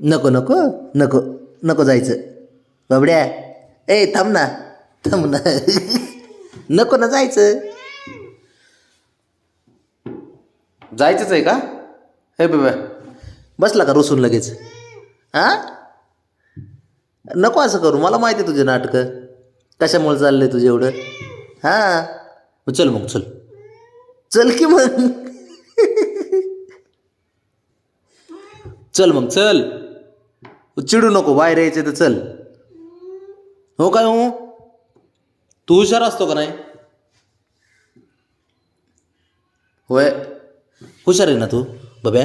नको नको नको नको जायचं. बाबड्या ए थांब ना थांब ना. नको ना जायचं. जायचंच आहे का? हे बाबा बसला का रुसून लगेच? हां? नको असं करू मला माहिती आहे तुझे नाटकं. कशामुळे चाललंय तुझे एवढं? हां? चल मग चल. चल की मग. चल मग चल. चिडू नको बाहेर यायचे तर चल. हो काय हो? तू हुशार असतो का नाही? होय. हुशार आहे ना तू बब्या?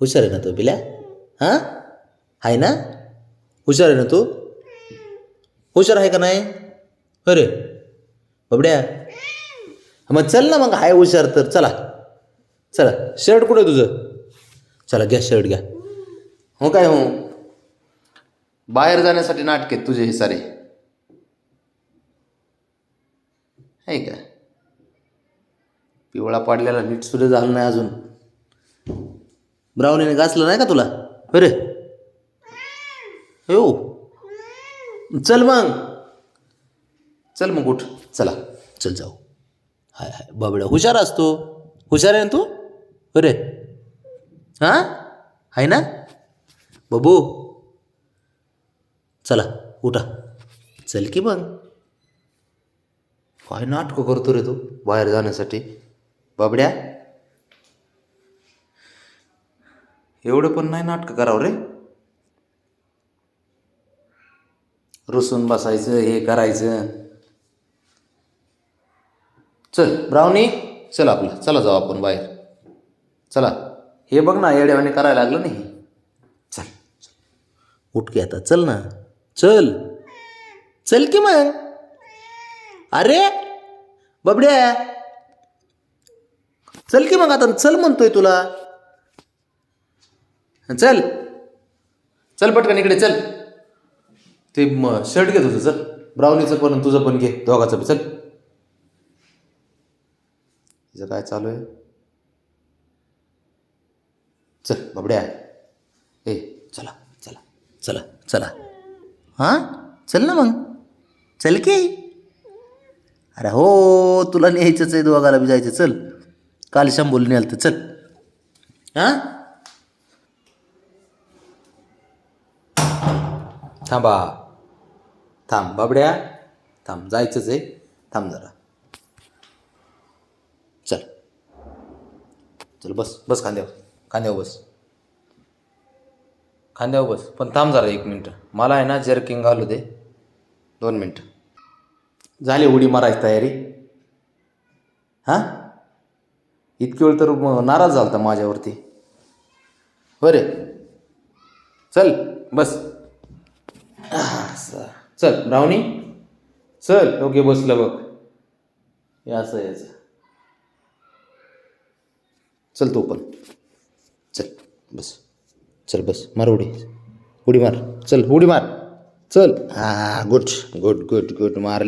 हुशार आहे ना तू बिल्या? हां? आहे ना? हुशार आहे ना तू? हुशार आहे का नाही? अरे बबड्या. मग चल ना मग आहे हुशार तर चला. चला शर्ट कुठं आहे तुझं? चला घ्या शर्ट घ्या. हो काय हो? बाहेर जाण्यासाठी नाटक आहेत तुझे हे सारे. आहे का? पिवळा पाडलेला नीट सुद्धा झालं नाही अजून. ब्राउनीने घासलं नाही का तुला? अरे. हो. चल मग. चल मग उठ. चला. चल जाऊ. हाय हाय. बाबड्या हुशार असतो हुशार आहे ना तू? अरे. हां? आहे ना? बाबू. चला उठा. चल की मग. काय नाटकं करतो रे तू बाहेर जाण्यासाठी? बाबड्या? एवढं पण नाही नाटकं करावं रे. रुसून बसायचं हे करायचं. चल ब्राउनी चल आपलं चला जाऊ आपण बाहेर. चला. हे बघ ना येड्यावाने करायला लागलं नाही. चल चल. उठ की आता चल ना. चल. चल की मग. अरे बबड्या. चल की मग आता चल म्हणतोय तुला. चल. चल पटकन इकडे चल. ते म शर्ट घे तुझं चल. ब्राउनीचं पण तुझं पण घे दोघाचं पण चल. तिचं काय चालू आहे? चल बबड्या. ए चला चला चला चला. हां? चल ना मग. चल की. अरे हो तुला न्यायचंच आहे दोघाला बी जायचं. चल. काल शंभूला नेलं तर चल. हां? थांबा. थांब बाबड्या. थांब जायचंच आहे. थांब जरा. चल. चल बस. बस खांद्यावर. खांद्यावर बस. खांद्यावर बस. पण थांब जरा एक मिनटं. मला आहे ना जर्किंग घालू दे. दोन मिनटं. झाली उडी मारायची तयारी. हां? इतकी वेळ तर नाराज झाला होता माझ्यावरती बरे चल बस. असं. चल ब्राउनी चल ओके बसलं बघ. हे असं याचं चल तू पण. चल बस. चल बस मार उडी. उडी मार. चल उडी मार. चल. हां गुड गुड गुड गुड मार